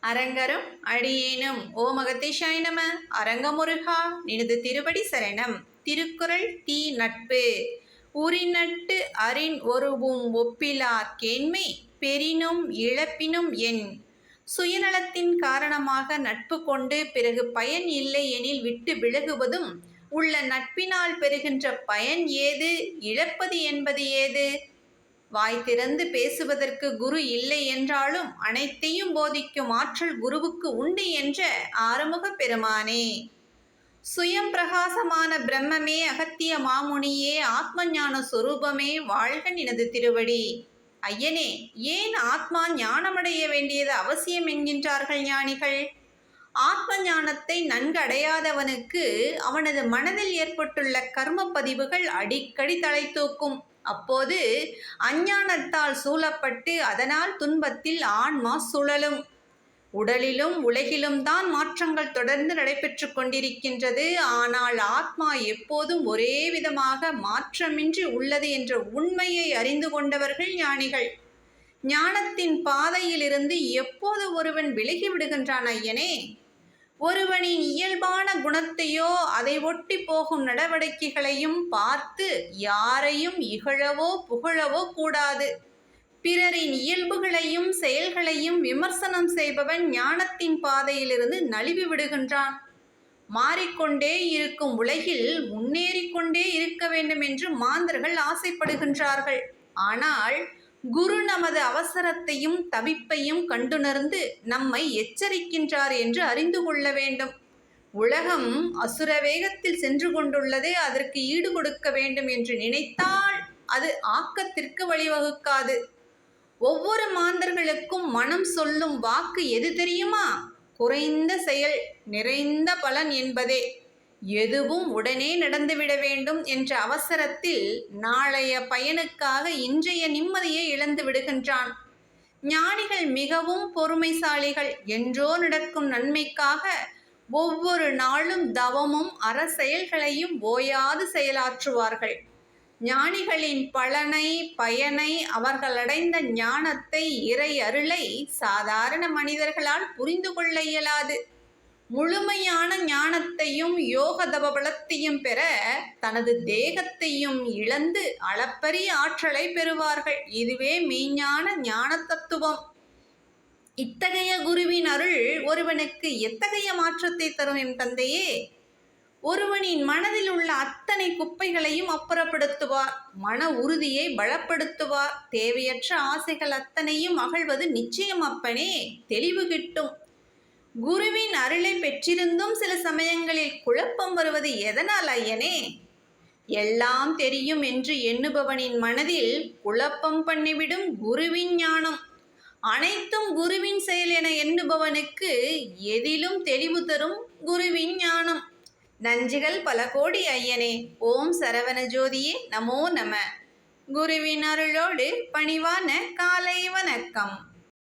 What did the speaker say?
அரங்கரும் அடியேனும். ஓ மகதேஷாய நம. அரங்கமுருகா நினது திருவடி சரணம். திருக்குறள் தீ நட்பு. உரிநட்டு அரின் ஒருவும் ஒப்பிலார் கேண்மை பெரினும் இழப்பினும் என். சுயநலத்தின் காரணமாக நட்பு கொண்டு பிறகு பயன் இல்லை எனில் விட்டு விலகுவதும் உள்ள நட்பினால் பெறுகின்ற பயன் ஏது? இழப்பது என்பது ஏது? வாய் திறந்து பேசுவதற்கு குரு இல்லை என்றாலும் அனைத்தையும் போதிக்கும் ஆற்றல் குருவுக்கு உண்டு என்ற ஆறுமுக பெருமானே. சுயம் பிரகாசமான பிரம்மமே அகத்திய மாமுனியே ஆத்ம ஞான சொரூபமே வாழ்க நினது திருவடி. ஐயனே ஏன் ஆத்மா ஞானமடைய வேண்டியது அவசியம் என்கின்றார்கள் ஞானிகள்? ஆத்ம ஞானத்தை நன்கு அடையாதவனுக்கு அவனது மனதில் ஏற்பட்டுள்ள கர்ம பதிவுகள் அடிக்கடி தலை தூக்கும். அப்போது அஞ்ஞானத்தால் சூழப்பட்டு அதனால் துன்பத்தில் ஆன்மா சுழலும். உடலிலும் உலகிலும் தான் மாற்றங்கள் தொடர்ந்து நடைபெற்று கொண்டிருக்கின்றது. ஆனால் ஆத்மா எப்போதும் ஒரே விதமாக மாற்றமின்றி உள்ளது என்ற உண்மையை அறிந்து கொண்டவர்கள் ஞானிகள். ஞானத்தின் பாதையிலிருந்து எப்போது ஒருவன் விலகி விடுகின்றான் ஐயனே? ஒருவனின் இயல்பான குணத்தையோ அதை ஒட்டி போகும் நடவடிக்கைகளையும் பார்த்து யாரையும் இகழவோ புகழவோ கூடாது. பிறரின் இயல்புகளையும் செயல்களையும் விமர்சனம் செய்பவன் ஞானத்தின் பாதையிலிருந்து நழுவி விடுகின்றான். மாறிக்கொண்டே இருக்கும் உலகில் முன்னேறிக்கொண்டே இருக்க வேண்டும் என்று மாந்தர்கள் ஆசைப்படுகின்றார்கள். ஆனால் குரு நமது அவசரத்தையும் தவிப்பையும் கண்டுணர்ந்து நம்மை எச்சரிக்கின்றார் என்று அறிந்து கொள்ள வேண்டும். உலகம் அசுர வேகத்தில் சென்று கொண்டுள்ளதே அதற்கு ஈடு கொடுக்க வேண்டும் என்று நினைத்தால் அது ஆக்கத்திற்கு வழிவகுக்காது. ஒவ்வொரு மாந்தர்களுக்கும் மனம் சொல்லும் வாக்கு எது தெரியுமா? குறைந்த செயல் நிறைந்த பலன் என்பதே. எதுவும் உடனே நடந்துவிட வேண்டும் என்ற அவசரத்தில் நாளைய பயனுக்காக இன்றைய நிம்மதியை இழந்து விடுகின்றான். ஞானிகள் மிகவும் பொறுமைசாலிகள். என்றோ நடக்கும் நன்மைக்காக ஒவ்வொரு நாளும் தவமும் அறச்செயல்களையும் ஓயாது செயலாற்றுவார்கள். ஞானிகளின் பலனை பயனை அவர்கள் அடைந்த ஞானத்தை இறை அருளை சாதாரண மனிதர்களால் புரிந்து கொள்ள இயலாது. முழுமையான ஞானத்தையும் யோக தபபலத்தையும் பெற தனது தேகத்தையும் இழந்து அளப்பரிய ஆற்றலை பெறுவார்கள். இதுவே மெய்ஞான ஞான தத்துவம். இத்தகைய குருவின் அருள் ஒருவனுக்கு எத்தகைய மாற்றத்தை தரும் என் தந்தையே? ஒருவனின் மனதில் உள்ள அத்தனை குப்பைகளையும் அப்புறப்படுத்துவார். மன உறுதியை பலப்படுத்துவார். தேவையற்ற ஆசைகள் அத்தனையும் அகழ்வது நிச்சயம் அப்பனே. தெளிவு கிட்டும். குருவின் அருளை பெற்றிருந்தும் சில சமயங்களில் குழப்பம் வருவது எதனால் ஐயனே? எல்லாம் தெரியும் என்று எண்ணுபவனின் மனதில் குழப்பம் பண்ணிவிடும் குருவின் ஞானம். அனைத்தும் குருவின் செயல் என எண்ணுபவனுக்கு எதிலும் தெளிவு தரும் குருவின் ஞானம். நஞ்சுகள் பல கோடி ஐயனே. ஓம் சரவண ஜோதியே நமோ நம. குருவின் அருளோடு பணிவான காலை வணக்கம்.